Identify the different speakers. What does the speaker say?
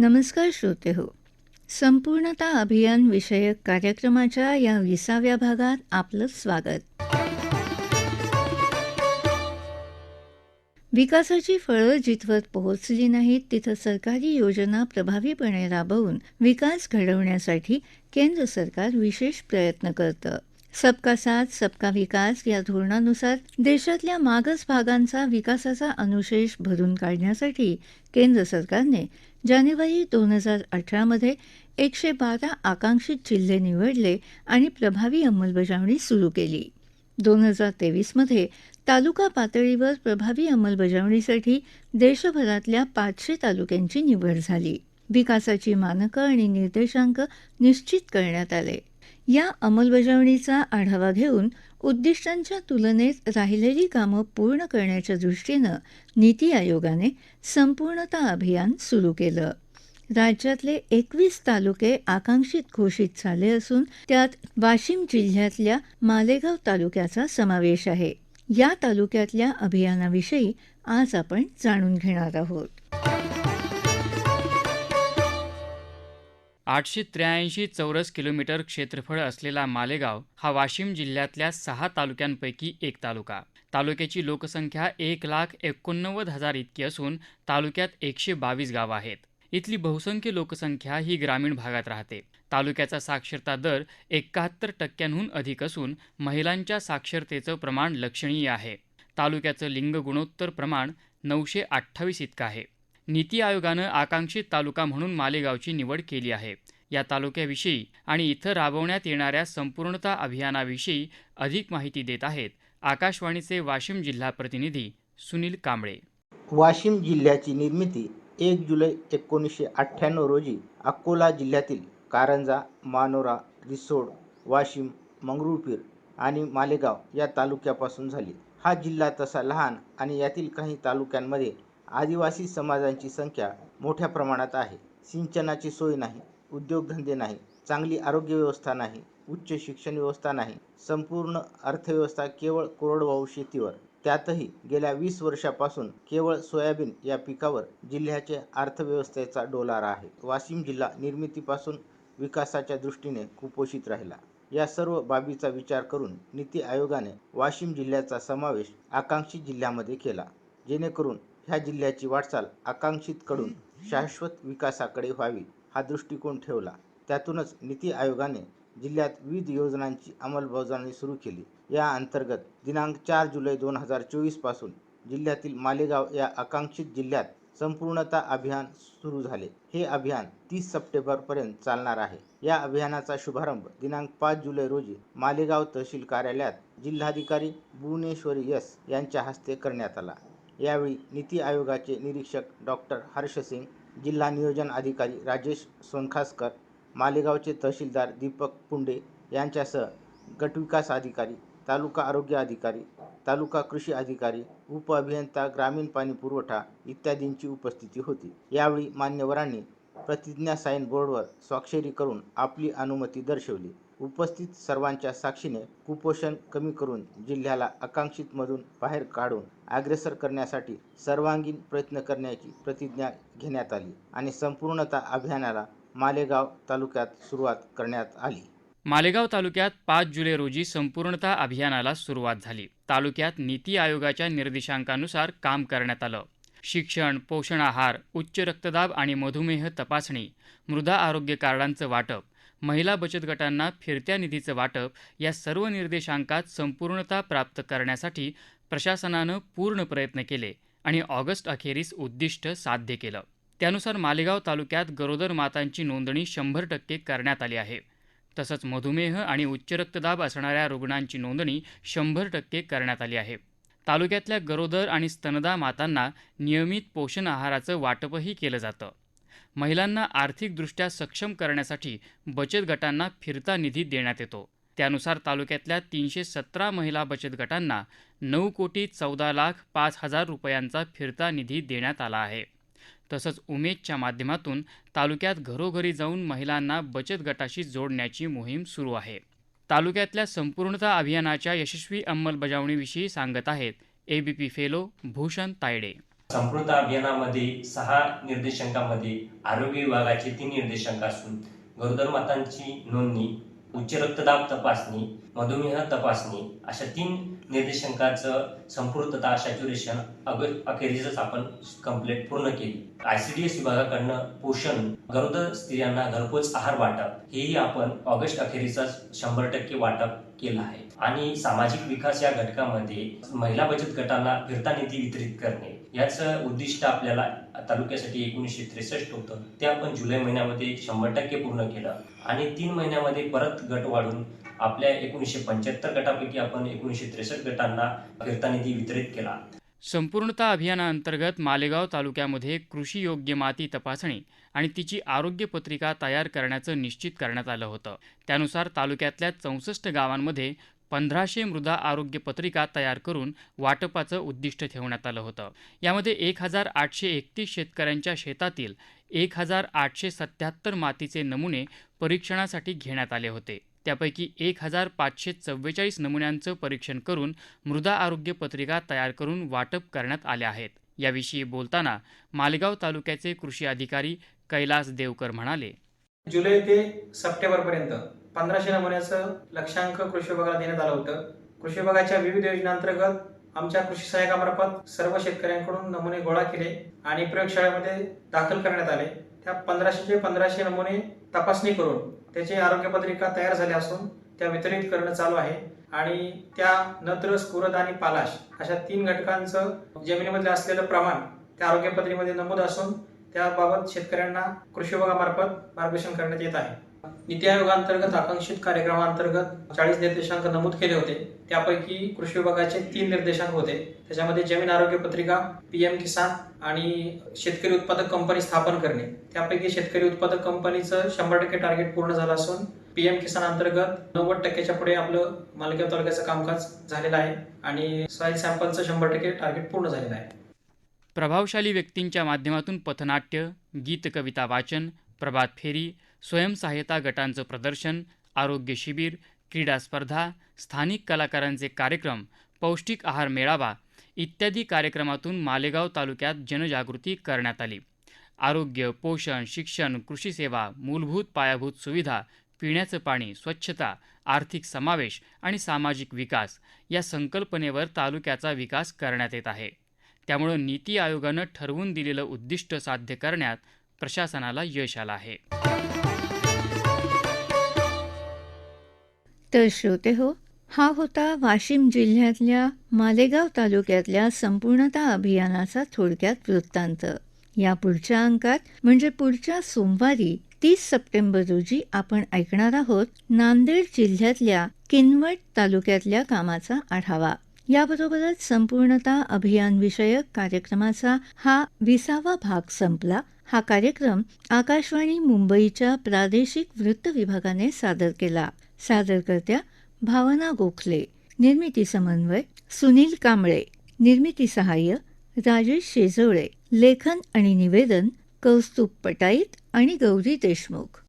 Speaker 1: नमस्कार श्रोते हो. संपूर्णता अभियान विषयक कार्यक्रमाच्या या विसाव्या भागात आपलं स्वागत. विकासाची फळं जिथवर पोहोचली नाहीत तिथं सरकारी योजना प्रभावीपणे राबवून विकास घडवण्यासाठी केंद्र सरकार विशेष प्रयत्न करतं. सबका साथ सबका विकास या धोरणानुसार देशातल्या मागास भागांचा विकासाचा अनुशेष भरून काढण्यासाठी केंद्र सरकारने जानेवारी दोन हजार अठरामध्ये एकशे बारा आकांक्षित जिल्हे निवडले आणि प्रभावी अंमलबजावणी सुरू केली. दोन हजार तेवीसमध्ये तालुका पातळीवर प्रभावी अंमलबजावणीसाठी देशभरातल्या पाचशे तालुक्यांची निवड झाली. विकासाची मानकं आणि निर्देशांक निश्चित करण्यात आले. या अंमलबजावणीचा आढावा घेऊन उद्दिष्टांच्या तुलनेत राहिलेली कामं पूर्ण करण्याच्या दृष्टीनं नीती आयोगाने संपूर्णता अभियान सुरू केलं. राज्यातले एकवीस तालुके आकांक्षित घोषित झाले असून त्यात वाशिम जिल्ह्यातल्या मालेगाव तालुक्याचा समावेश आहे. या तालुक्यातल्या अभियानाविषयी आज आपण जाणून घेणार आहोत.
Speaker 2: आठशे त्र्याऐंशी चौरस किलोमीटर क्षेत्रफळ असलेला मालेगाव हा वाशिम जिल्ह्यातल्या सहा तालुक्यांपैकी एक तालुका. तालुक्याची लोकसंख्या एक लाख एकोणनव्वद हजार इतकी असून तालुक्यात एकशे बावीस गावं आहेत. इथली बहुसंख्य लोकसंख्या ही ग्रामीण भागात राहते. तालुक्याचा साक्षरता दर एकाहत्तर टक्क्यांहून अधिक असून महिलांच्या साक्षरतेचं प्रमाण लक्षणीय आहे. तालुक्याचं लिंग गुणोत्तर प्रमाण नऊशे अठ्ठावीस इतकं आहे. नीती आयोगानं आकांक्षित तालुका म्हणून मालेगावची निवड केली आहे. या तालुक्याविषयी आणि इथं राबवण्यात येणाऱ्या संपूर्णता अभियानाविषयी अधिक माहिती देत आहेत आकाशवाणीचे वाशिम जिल्हा प्रतिनिधी सुनील कांबळे.
Speaker 3: वाशिम जिल्ह्याची निर्मिती एक जुलै एकोणीसशे अठ्ठ्याण्णव रोजी अकोला जिल्ह्यातील कारंजा मानोरा रिसोड वाशिम मंगरुळपीर आणि मालेगाव या तालुक्यापासून झाली. हा जिल्हा तसा लहान आणि यातील काही तालुक्यांमध्ये आदिवासी समाजांची संख्या मोठ्या प्रमाणात आहे. सिंचनाची सोय नाही उद्योगधंदे नाही चांगली आरोग्य व्यवस्था नाही उच्च शिक्षण व्यवस्था नाही संपूर्ण अर्थव्यवस्था केवळ कोरडवाहू शेतीवर. त्यातही गेल्या वीस वर्षापासून केवळ सोयाबीन या पिकावर जिल्ह्याचे अर्थव्यवस्थेचा डोलारा आहे. वाशिम जिल्हा निर्मितीपासून विकासाच्या दृष्टीने कुपोषित राहिला. या सर्व बाबीचा विचार करून नीती आयोगाने वाशिम जिल्ह्याचा समावेश आकांक्षी जिल्ह्यामध्ये केला. जेणेकरून ह्या जिल्ह्याची वाटचाल आकांक्षितकडून शाश्वत विकासाकडे व्हावी हा दृष्टिकोन ठेवला. त्यातूनच नीती आयोगाने जिल्ह्यात विविध योजनांची अंमलबजावणी सुरू केली. या अंतर्गत दिनांक चार जुलै दोन हजार चोवीसपासून जिल्ह्यातील मालेगाव या आकांक्षित जिल्ह्यात संपूर्णता अभियान सुरू झाले. हे अभियान तीस सप्टेंबरपर्यंत चालणार आहे. या अभियानाचा शुभारंभ दिनांक पाच जुलै रोजी मालेगाव तहसील कार्यालयात जिल्हाधिकारी भुवनेश्वरी यस यांच्या हस्ते करण्यात आला. यावेळी नीती आयोगाचे निरीक्षक डॉक्टर हर्षसिंग जिल्हा नियोजन अधिकारी राजेश सोनखासकर मालेगावचे तहसीलदार दीपक पुंडे यांच्यासह गटविकास अधिकारी तालुका आरोग्य अधिकारी तालुका कृषी अधिकारी उपअभियंता ग्रामीण पाणी पुरवठा इत्यादींची उपस्थिती होती. यावेळी मान्यवरांनी प्रतिज्ञा साईन बोर्डवर स्वाक्षरी करून आपली अनुमती दर्शवली. उपस्थित सर्वांच्या साक्षीने कुपोषण कमी करून जिल्ह्याला आकांक्षितमधून बाहेर काढून अग्रेसर करण्यासाठी सर्वांगीण प्रयत्न करण्याची प्रतिज्ञा घेण्यात आली आणि संपूर्णता अभियानाला मालेगाव तालुक्यात सुरुवात करण्यात आली.
Speaker 2: मालेगाव तालुक्यात पाच जुलै रोजी संपूर्णता अभियानाला सुरुवात झाली. तालुक्यात नीती आयोगाच्या निर्देशांकानुसार काम करण्यात आलं. शिक्षण पोषण आहार उच्च रक्तदाब आणि मधुमेह तपासणी मृदा आरोग्य कार्डांचं वाटप महिला बचत गटांना फिरत्या निधीचं वाटप या सर्व निर्देशांकात संपूर्णता प्राप्त करण्यासाठी प्रशासनानं पूर्ण प्रयत्न केले आणि ऑगस्ट अखेरीस उद्दिष्ट साध्य केलं. त्यानुसार मालेगाव तालुक्यात गरोदर मातांची नोंदणी शंभर टक्के करण्यात आली आहे. तसंच मधुमेह आणि उच्च रक्तदाब असणाऱ्या रुग्णांची नोंदणी शंभर टक्के करण्यात आली आहे. तालुक्यातल्या गरोदर आणि स्तनदा मातांना नियमित पोषण आहाराचं वाटपही केलं जातं. महिलांना आर्थिकदृष्ट्या सक्षम करण्यासाठी बचत गटांना फिरता निधी देण्यात येतो. त्यानुसार तालुक्यातल्या तीनशे सतरा महिला बचत गटांना नऊ कोटी चौदा लाख पाच हजार रुपयांचा फिरता निधी देण्यात आला आहे. तसंच उमेदच्या माध्यमातून तालुक्यात घरोघरी जाऊन महिलांना बचत गटाशी जोडण्याची मोहीम सुरू आहे. तालुक्यातल्या संपूर्णता अभियानाच्या यशस्वी अंमलबजावणीविषयी सांगत आहेत एबीपी फेलो भूषण तायडे.
Speaker 4: संपूर्ण अभियानामध्ये सहा निर्देशांकामध्ये आरोग्य विभागाचे तीन निर्देशांक असून गरोदर मातांची नोंदणी उच्च रक्तदाब तपासणी मधुमेह तपासणी अशा तीन निर्देशांकाचं संपूर्णता सॅच्युरेशन अग अखेरीसच आपण कंप्लीट पूर्ण केली. आय सी डी एस विभागाकडनं पोषण गरोदर स्त्रियांना घरपोच आहार वाटप हेही आपण ऑगस्ट अखेरीचाच शंभर टक्के वाटप केलं आहे. आणि सामाजिक विकास या घटकामध्ये महिला बचत गटांना फिरता निधी वितरित करणे. याचं उद्दिष्ट आपल्याला तालुक्यासाठी एकोणीसशे त्रेसष्ट होतं. ते आपण जुलै महिन्यामध्ये शंभर टक्के पूर्ण केलं. आणि तीन महिन्यामध्ये परत गट वाढून आपल्या एकोणीसशे पंच्याहत्तर गटापैकी आपण एकोणीसशे त्रेसष्ट गटांना फिरता निधी वितरित केला.
Speaker 2: संपूर्णता अभियानाअंतर्गत मालेगाव तालुक्यामध्ये कृषी योग्य माती तपासणी आणि तिची आरोग्य पत्रिका तयार करण्याचं निश्चित करण्यात आलं होतं. त्यानुसार तालुक्यातल्या चौसष्ट गावांमध्ये पंधराशे मृदा आरोग्य पत्रिका तयार करून वाटपाचं उद्दिष्ट ठेवण्यात आलं होतं. यामध्ये एक हजार आठशे एकतीस शेतकऱ्यांच्या शेतातील एक हजार आठशे सत्याहत्तर मातीचे नमुने परीक्षणासाठी घेण्यात आले होते. त्यापैकी एक हजार पाचशे चव्वेचाळीस नमुन्यांचं परीक्षण करून मृदा आरोग्य पत्रिका तयार करून वाटप करण्यात आल्या आहेत. याविषयी बोलताना मालेगाव तालुक्याचे कृषी अधिकारी कैलास देवकर म्हणाले.
Speaker 5: जुलै ते सप्टेंबरपर्यंत पंधराशे नमुन्याचं लक्षांक कृषी विभागाला देण्यात आलं होतं. कृषी विभागाच्या विविध योजनांतर्गत आमच्या कृषी सहाय्यकामार्फत सर्व शेतकऱ्यांकडून नमुने गोळा केले आणि प्रयोगशाळेमध्ये दाखल करण्यात आले. त्या पंधराशेचे पंधराशे नमुने तपासणी करून त्याची आरोग्यपत्रिका तयार झाल्या असून त्या वितरित करणं चालू आहे. आणि त्या नत्र कुरद आणि पालाश अशा तीन घटकांचं जमिनीमध्ये असलेलं प्रमाण त्या आरोग्यपत्रिकेमध्ये नमूद असून त्याबाबत शेतकऱ्यांना कृषी विभागामार्फत मार्गदर्शन करण्यात येत आहे. नीती आयोगांतर्गत आकांक्षित कार्यक्रमांतर्गत चाळीस निर्देशांक नमूद केले होते. त्यापैकी कृषी विभागाचे तीन निर्देशांक होते. त्याच्यामध्ये जमीन आरोग्य पत्रिका पीएम किसान आणि शेतकरी उत्पादक कंपनी स्थापन करणे. त्यापैकी शेतकरी उत्पादक कंपनीचं शंभर टक्के टार्गेट पूर्ण झालं असून पीएम किसान अंतर्गत नव्वद टक्क्याच्या पुढे आपलं मालगाव तालुक्याचं कामकाज झालेलं आहे आणि सॉईल सॅम्पलचं शंभर टक्के टार्गेट पूर्ण झालेलं आहे.
Speaker 2: प्रभावशाली व्यक्तींच्या माध्यमातून पथनाट्य गीत कविता वाचन प्रभात फेरी स्वयंसहाय्यता गटांचं प्रदर्शन आरोग्य शिबिर क्रीडा स्पर्धा स्थानिक कलाकारांचे कार्यक्रम पौष्टिक आहार मेळावा इत्यादी कार्यक्रमातून मालेगाव तालुक्यात जनजागृती करण्यात आली. आरोग्य पोषण शिक्षण कृषी सेवा मूलभूत पायाभूत सुविधा पिण्याचं पाणी स्वच्छता आर्थिक समावेश आणि सामाजिक विकास या संकल्पनेवर तालुक्याचा विकास करण्यात येत आहे. त्यामुळं नीती आयोगानं ठरवून दिलेलं उद्दिष्ट साध्य करण्यात प्रशासनाला यश आलं आहे.
Speaker 1: तर श्रोते हो. हा होता वाशिम जिल्ह्यातल्या मालेगाव तालुक्यातल्या संपूर्णता अभियानाचा थोडक्यात वृत्तांत. या पुढच्या अंकात म्हणजे पुढच्या सोमवारी तीस सप्टेंबर रोजी आपण ऐकणार आहोत नांदेड जिल्ह्यातल्या किनवट तालुक्यातल्या कामाचा आढावा. याबरोबरच संपूर्णता अभियानविषयक कार्यक्रमाचा हा विसावा भाग संपला. हा कार्यक्रम आकाशवाणी मुंबईच्या प्रादेशिक वृत्त विभागाने सादर केला. सादरकर्त्या भावना गोखले. निर्मिती समन्वय सुनील कांबळे. निर्मिती सहाय्य राजेश शेजवळे. लेखन आणि निवेदन कौस्तुभ पटाईत आणि गौरी देशमुख.